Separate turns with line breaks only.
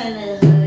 vermedi.